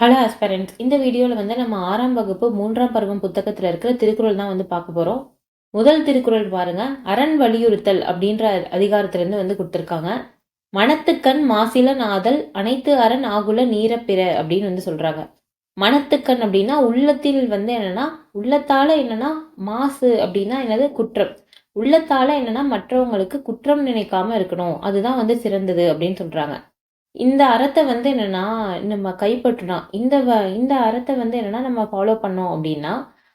Hello ஆஸ்பரண்ட்ஸ் இந்த வீடியோவில் வந்து நம்ம ஆறாம் வகுப்பு மூன்றாம் பருவம் புத்தகத்தில் இருக்கிற திருக்குறள் தான் வந்து பார்க்க போகிறோம் முதல் திருக்குறள் பாருங்க. அரண் வலியுறுத்தல் அப்படின்ற அதிகாரத்திலேருந்து வந்து கொடுத்துருக்காங்க. மனத்துக்கண் மாசில நாதல் அனைத்து அரண் ஆகுல நீரப்பிற அப்படின்னு வந்து சொல்கிறாங்க மனத்துக்கண் அப்படின்னா உள்ளத்தில் வந்து என்னென்னா உள்ளத்தால் என்னென்னா மாசு அப்படின்னா என்னது? குற்றம். உள்ளத்தால் என்னன்னா மற்றவங்களுக்கு குற்றம் நினைக்காம இருக்கணும். அதுதான் வந்து சிறந்தது அப்படின்னு சொல்கிறாங்க இந்த அறத்தை வந்து என்னன்னா நம்ம கைப்பற்றினா இந்த வ- இந்த அறத்தை வந்து என்னன்னா நம்ம ஃபாலோ பண்ணோம் அப்படின்னா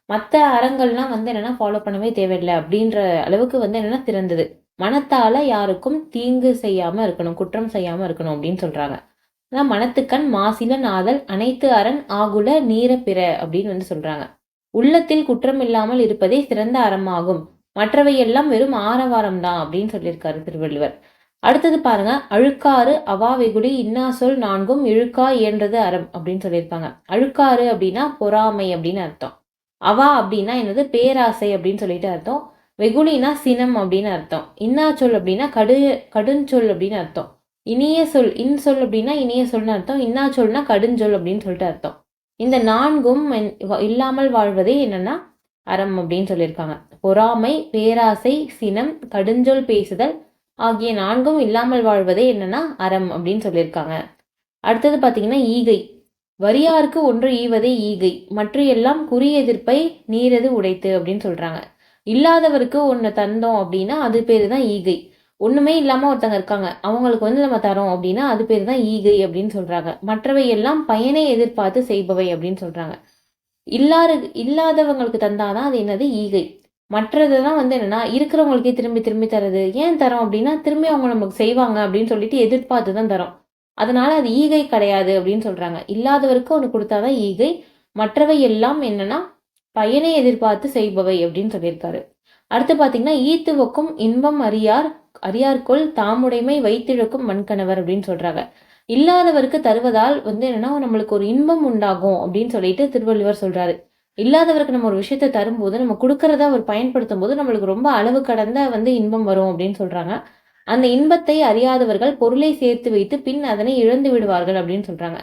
மற்ற அறங்கள்லாம் வந்து என்னன்னா ஃபாலோ பண்ணவே தேவையில்லை அப்படின்ற அளவுக்கு வந்து என்னன்னா சிறந்தது மனத்தால யாருக்கும் தீங்கு செய்யாம இருக்கணும் குற்றம் செய்யாம இருக்கணும் அப்படின்னு சொல்றாங்க. ஆனால் மனத்துக்கண் மாசில நாதல் அனைத்து அரண் ஆகுல நீர பிற அப்படின்னு வந்து சொல்றாங்க. உள்ளத்தில் குற்றம் இல்லாமல் இருப்பதே சிறந்த அறமாகும். மற்றவையெல்லாம் வெறும் ஆரவாரம் தான் அப்படின்னு சொல்லியிருக்காரு திருவள்ளுவர். அடுத்தது பாருங்க அழுக்காறு அவாவெகுடி இன்னா சொல் நான்கும் இழுக்கா இயன்றது அறம் அப்படின்னு சொல்லியிருப்பாங்க. அழுக்காறு அப்படின்னா பொறாமை அப்படின்னு அர்த்தம். அவா அப்படின்னா என்னது? பேராசை அப்படின்னு சொல்லிட்டு அர்த்தம். வெகுளினா சினம் அப்படின்னு அர்த்தம். இன்னா சொல் அப்படின்னா கடு கடுஞ்சொல் அப்படின்னு அர்த்தம். இனிய சொல் இன் சொல் அப்படின்னா இனிய சொல்னு அர்த்தம். இன்னா சொல்னா கடுஞ்சொல் அப்படின்னு சொல்லிட்டு அர்த்தம். இந்த நான்கும் இல்லாமல் வாழ்வதே என்னன்னா அறம் அப்படின்னு சொல்லியிருக்காங்க. பொறாமை பேராசை சினம் கடுஞ்சொல் பேசுதல் ஆகிய நான்கும் இல்லாமல் வாழ்வதே என்னன்னா அறம் அப்படின்னு சொல்லியிருக்காங்க. அடுத்தது பார்த்தீங்கன்னா ஈகை. வரியாருக்கு ஒன்று ஈவதே ஈகை. மற்ற எல்லாம் குறி எதிர்ப்பை நீரது உடைத்து அப்படின்னு சொல்றாங்க. இல்லாதவருக்கு ஒன்று தந்தோம் அப்படின்னா அது பேர் தான் ஈகை. ஒண்ணுமே இல்லாம ஒருத்தங்க இருக்காங்க. அவங்களுக்கு வந்து நம்ம தரோம் அப்படின்னா அது பேர் தான் ஈகை அப்படின்னு சொல்றாங்க. மற்றவை எல்லாம் பயனை எதிர்பார்த்து செய்பவை அப்படின்னு சொல்றாங்க. இல்லாரு இல்லாதவங்களுக்கு தந்தாதான் அது என்னது? ஈகை. மற்றதெல்லாம் வந்து என்னென்னா இருக்கிறவங்களுக்கே திரும்பி திரும்பி தரது ஏன் தரோம் அப்படின்னா திரும்பி அவங்க நமக்கு செய்வாங்க அப்படின்னு சொல்லிட்டு எதிர்பார்த்து தான் தரோம். அதனால அது ஈகை கிடையாது அப்படின்னு சொல்கிறாங்க இல்லாதவருக்கு ஒன்று கொடுத்தாதான் ஈகை. மற்றவை எல்லாம் என்னென்னா பயனை எதிர்பார்த்து செய்பவை அப்படின்னு சொல்லியிருக்காரு. அடுத்து பார்த்தீங்கன்னா ஈத்துவக்கும் இன்பம் அறியார் அறியார்க்குள் தாமுடைமை வைத்திழக்கும் மண்கணவர் அப்படின்னு சொல்கிறாங்க இல்லாதவருக்கு தருவதால் வந்து என்னென்னா நம்மளுக்கு ஒரு இன்பம் உண்டாகும் அப்படின்னு சொல்லிட்டு திருவள்ளுவர் சொல்கிறாரு இல்லாதவருக்கு நம்ம ஒரு விஷயத்தை தரும்போது நம்ம கொடுக்கறத அவர் பயன்படுத்தும் போது நம்மளுக்கு ரொம்ப அளவு கடந்த வந்து இன்பம் வரும் அப்படின்னு சொல்றாங்க. அந்த இன்பத்தை அறியாதவர்கள் பொருளை சேர்த்து வைத்து பின் அதனை இழந்து விடுவார்கள் அப்படின்னு சொல்றாங்க.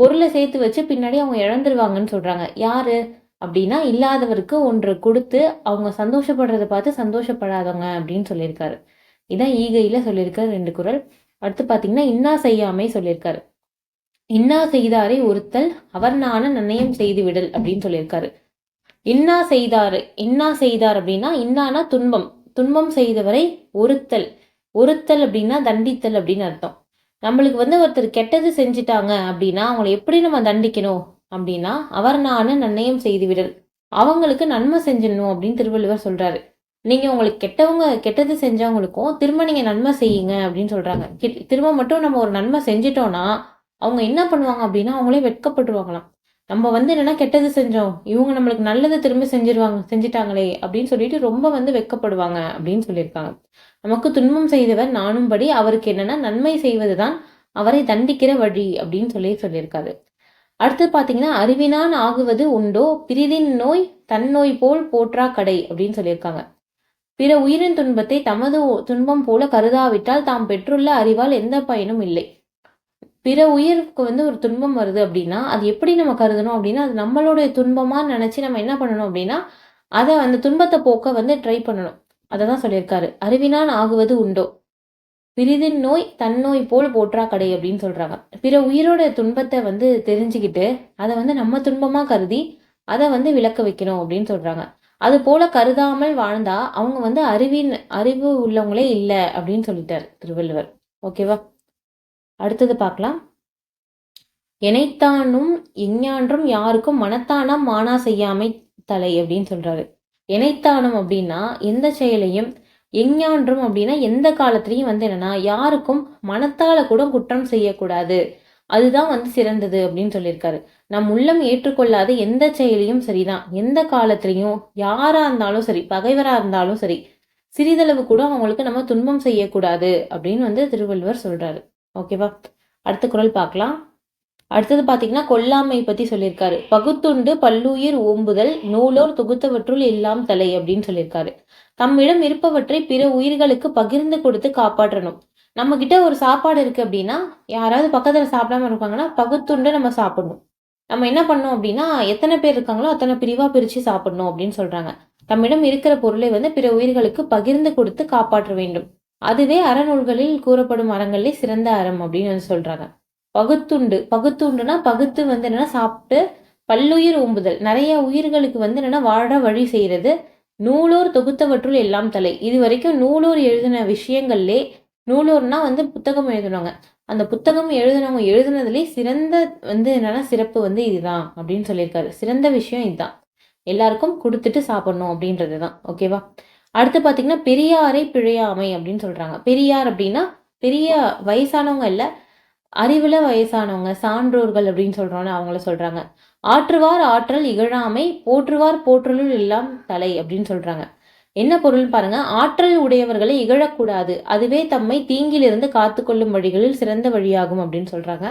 பொருளை சேர்த்து வச்சு பின்னாடி அவங்க இழந்துருவாங்கன்னு சொல்றாங்க. யாரு? அப்படின்னா இல்லாதவருக்கு ஒன்று கொடுத்து அவங்க சந்தோஷப்படுறதை பார்த்து சந்தோஷப்படாதவங்க அப்படின்னு சொல்லியிருக்காரு. இதான் ஈகையில சொல்லியிருக்காரு ரெண்டு குரல். அடுத்து பாத்தீங்கன்னா இன்னா செய்யாமை சொல்லியிருக்காரு. இன்னா செய்தாரை ஒருத்தல் அவர் நான நன்னயம் செய்து விடல் அப்படின்னு சொல்லியிருக்காரு. இன்னா செய்தாரு இன்னா செய்தார் அப்படின்னா இன்னானா துன்பம் துன்பம் செய்தவரை ஒருத்தல் ஒருத்தல் அப்படின்னா தண்டித்தல் அப்படின்னு அர்த்தம். நம்மளுக்கு வந்து ஒருத்தர் கெட்டது செஞ்சுட்டாங்க அப்படின்னா அவங்களை எப்படி நம்ம தண்டிக்கணும் அப்படின்னா அவர் நான நன்னயம் செய்து விடல் அவங்களுக்கு நன்மை செஞ்சிடணும் அப்படின்னு திருவள்ளுவர் சொல்றாரு. நீங்க உங்களுக்கு கெட்டவங்க கெட்டது செஞ்சவங்களுக்கும் திரும்ப நீங்க நன்மை செய்யுங்க அப்படின்னு சொல்றாங்க. திரும்ப மட்டும் நம்ம ஒரு நன்மை செஞ்சிட்டோம்னா அவங்க என்ன பண்ணுவாங்க அப்படின்னா அவங்களே வெட்கப்பட்டுருவாங்களாம். நம்ம வந்து என்னென்னா கெட்டது செஞ்சோம். இவங்க நம்மளுக்கு நல்லது திரும்ப செஞ்சிருவாங்க செஞ்சிட்டாங்களே அப்படின்னு சொல்லிட்டு ரொம்ப வந்து வெட்கப்படுவாங்க அப்படின்னு சொல்லியிருக்காங்க. நமக்கு துன்பம் செய்தவர் நானும்படி அவருக்கு என்னென்னா நன்மை செய்வதுதான் அவரை தண்டிக்கிற வழி அப்படின்னு சொல்லி சொல்லியிருக்காரு. அடுத்து பார்த்தீங்கன்னா அறிவினான் ஆகுவது உண்டோ? பிரிதின் நோய் தன் நோய் போல் போற்றா கடை அப்படின்னு சொல்லியிருக்காங்க. பிற உயிரின் துன்பத்தை தமது துன்பம் போல கருதாவிட்டால் தாம் பெற்றுள்ள அறிவால் எந்த பயனும் இல்லை. பிற உயிருக்கு வந்து ஒரு துன்பம் வருது அப்படின்னா அது எப்படி நம்ம கருதணும் அப்படின்னா அது நம்மளுடைய துன்பமாக நினச்சி நம்ம என்ன பண்ணணும் அப்படின்னா அதை அந்த துன்பத்தை போக்க வந்து ட்ரை பண்ணணும். அதை தான் சொல்லியிருக்காரு. அறிவினான் ஆகுவது உண்டோ? பிரிதின் நோய் தன் நோய் போல் போற்றா கடை அப்படின்னு சொல்கிறாங்க பிற உயிரோட துன்பத்தை வந்து தெரிஞ்சுக்கிட்டு அதை வந்து நம்ம துன்பமாக கருதி அதை வந்து விளக்க வைக்கணும் அப்படின்னு சொல்கிறாங்க அது போல கருதாமல் வாழ்ந்தா அவங்க வந்து அறிவின் அறிவு உள்ளவங்களே இல்லை அப்படின்னு சொல்லிட்டார் திருவள்ளுவர். ஓகேவா? அடுத்தது பார்க்கலாம். எனைத்தானும் எஞ்ஞான்றும் யாருக்கும் மனத்தானாம் மானா செய்யாமை தலை அப்படின்னு சொல்றாரு. எனைத்தானும் அப்படின்னா எந்த செயலையும் எஞ்ஞான்றும் அப்படின்னா எந்த காலத்திலையும் வந்து என்னன்னா யாருக்கும் மனத்தால கூட குற்றம் செய்யக்கூடாது. அதுதான் வந்து சிறந்தது அப்படின்னு சொல்லியிருக்காரு. நம் உள்ளம் ஏற்றுக்கொள்ளாத எந்த செயலையும் சரிதான். எந்த காலத்திலையும் யாரா இருந்தாலும் சரி பகைவரா இருந்தாலும் சரி சிறிதளவு கூட அவங்களுக்கு நம்ம துன்பம் செய்யக்கூடாது அப்படின்னு வந்து திருவள்ளுவர் சொல்றாரு. ஓகேவா அடுத்த குரல் பார்க்கலாம். அடுத்தது பார்த்தீங்கன்னா கொல்லாமை பற்றி சொல்லியிருக்காரு. பகுத்துண்டு பல்லுயிர் ஓம்புதல் நூலோர் தொகுத்தவற்றுள் எல்லாம் தலை அப்படின்னு சொல்லியிருக்காரு. தம்மிடம் இருப்பவற்றை பிற உயிர்களுக்கு பகிர்ந்து கொடுத்து காப்பாற்றணும். நம்ம கிட்ட ஒரு சாப்பாடு இருக்கு அப்படின்னா யாராவது பக்கத்துல சாப்பிடாம இருப்பாங்கன்னா பகுத்துண்டு நம்ம சாப்பிடணும். நம்ம என்ன பண்ணோம் அப்படின்னா எத்தனை பேர் இருக்காங்களோ அத்தனை பிரிவாக பிரித்து சாப்பிடணும் அப்படின்னு சொல்கிறாங்க தம்மிடம் இருக்கிற பொருளை வந்து பிற உயிர்களுக்கு பகிர்ந்து கொடுத்து காப்பாற்ற வேண்டும். அதுவே அறநூல்களில் கூறப்படும் அறங்களே சிறந்த அறம் அப்படின்னு வந்து சொல்றாங்க. பகுத்துண்டு பகுத்துண்டுனா பகுத்து வந்து என்னன்னா சாப்பிட்டு பல்லுயிர் ஓம்புதல். நிறைய உயிர்களுக்கு வந்து என்னன்னா வாழ வழி செய்கிறது நூலோர் தொகுத்தவற்றுள் எல்லாம் தலை. இது வரைக்கும் நூலோர் எழுதின விஷயங்கள்லே நூலோர்னா வந்து புத்தகம் எழுதினவங்க. அந்த புத்தகம் எழுதினவங்க எழுதுனதுலே சிறந்த வந்து என்னன்னா சிறப்பு வந்து இதுதான் அப்படின்னு சொல்லியிருக்காரு. சிறந்த விஷயம் இதுதான். எல்லாருக்கும் கொடுத்துட்டு சாப்பிடணும் அப்படின்றது தான் ஓகேவா? அடுத்து பார்த்தீங்கன்னா பெரியாரை பிழையாமை அப்படின்னு சொல்கிறாங்க பெரியார் அப்படின்னா பெரிய வயசானவங்க இல்லை அறிவில் வயசானவங்க சான்றோர்கள் அப்படின்னு சொல்கிறோன்னு அவங்கள சொல்கிறாங்க ஆற்றுவார் ஆற்றல் இகழாமை போற்றுவார் போற்றலுள் எல்லாம் தலை அப்படின்னு சொல்கிறாங்க என்ன பொருள்னு பாருங்க ஆற்றல் உடையவர்களை இகழக்கூடாது. அதுவே தம்மை தீங்கிலிருந்து காத்து கொள்ளும் வழிகளில் சிறந்த வழியாகும் அப்படின்னு சொல்கிறாங்க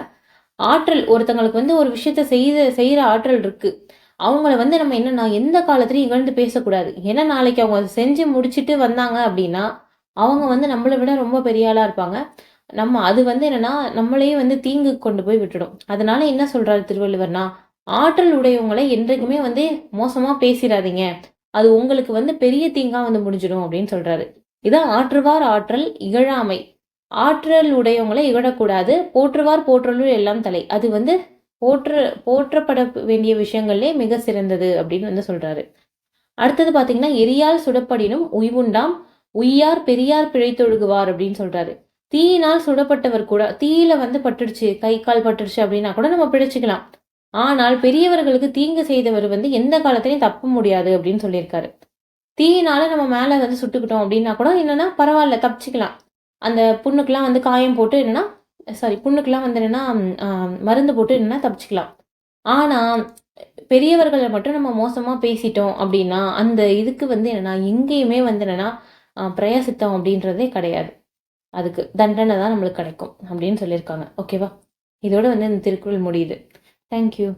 ஆற்றல் ஒருத்தங்களுக்கு வந்து ஒரு விஷயத்த செய்த செய்கிற ஆற்றல் இருக்குது அவங்கள வந்து நம்ம என்னன்னா எந்த காலத்துலையும் இகழ்ந்து பேசக்கூடாது. ஏன்னா நாளைக்கு அவங்க செஞ்சு முடிச்சுட்டு வந்தாங்க அப்படின்னா அவங்க வந்து நம்மளை விட ரொம்ப பெரிய ஆளாக இருப்பாங்க. நம்ம அது வந்து என்னன்னா நம்மளையே வந்து தீங்கு கொண்டு போய் விட்டுடும். அதனால என்ன சொல்கிறாரு திருவள்ளுவர்னா ஆற்றல் உடையவங்களை என்றைக்குமே வந்து மோசமாக பேசிடாதீங்க அது உங்களுக்கு வந்து பெரிய தீங்காக வந்து முடிஞ்சிடும் அப்படின்னு சொல்கிறாரு இதான் ஆற்றுவார் ஆற்றல் இகழாமை. ஆற்றல் உடையவங்களை இகழக்கூடாது. போற்றுவார் போற்றலூர் எல்லாம் தலை. அது வந்து போற்ற போற்றப்பட வேண்டிய விஷயங்கள்லே மிக சிறந்தது அப்படின்னு வந்து சொல்றாரு. அடுத்தது பார்த்தீங்கன்னா எரியால் சுடப்படினும் உய்வுண்டாம் உய்யார் பெரியார் பிழைத்தொழுகுவார் அப்படின்னு சொல்றாரு. தீயினால் சுடப்பட்டவர் கூட தீயில வந்து பட்டுடுச்சு கை கால் பட்டுடுச்சு அப்படின்னா கூட நம்ம பிழைச்சிக்கலாம். ஆனால் பெரியவர்களுக்கு தீங்கு செய்தவர் வந்து எந்த காலத்திலையும் தப்ப முடியாது அப்படின்னு சொல்லியிருக்காரு. தீயினால நம்ம மேலே வந்து சுட்டுக்கிட்டோம் அப்படின்னா கூட என்னன்னா பரவாயில்ல தப்பிச்சிக்கலாம். அந்த புண்ணுக்கெல்லாம் வந்து காயம் போட்டு என்னன்னா சாரி பொண்ணுக்கெலாம் வந்து என்னென்னா மருந்து போட்டு என்னென்னா தப்பிச்சுக்கலாம். ஆனால் பெரியவர்களை மட்டும் நம்ம மோசமாக பேசிட்டோம் அப்படின்னா அந்த இதுக்கு வந்து என்னன்னா எங்கேயுமே வந்து என்னென்னா பிரயாசித்தம் அப்படின்றதே கிடையாது. அதுக்கு தண்டனை தான் நம்மளுக்கு கிடைக்கும் அப்படின்னு சொல்லியிருக்காங்க. ஓகேவா இதோடு வந்து இந்த திருக்குறள் முடியுது. தேங்க்யூ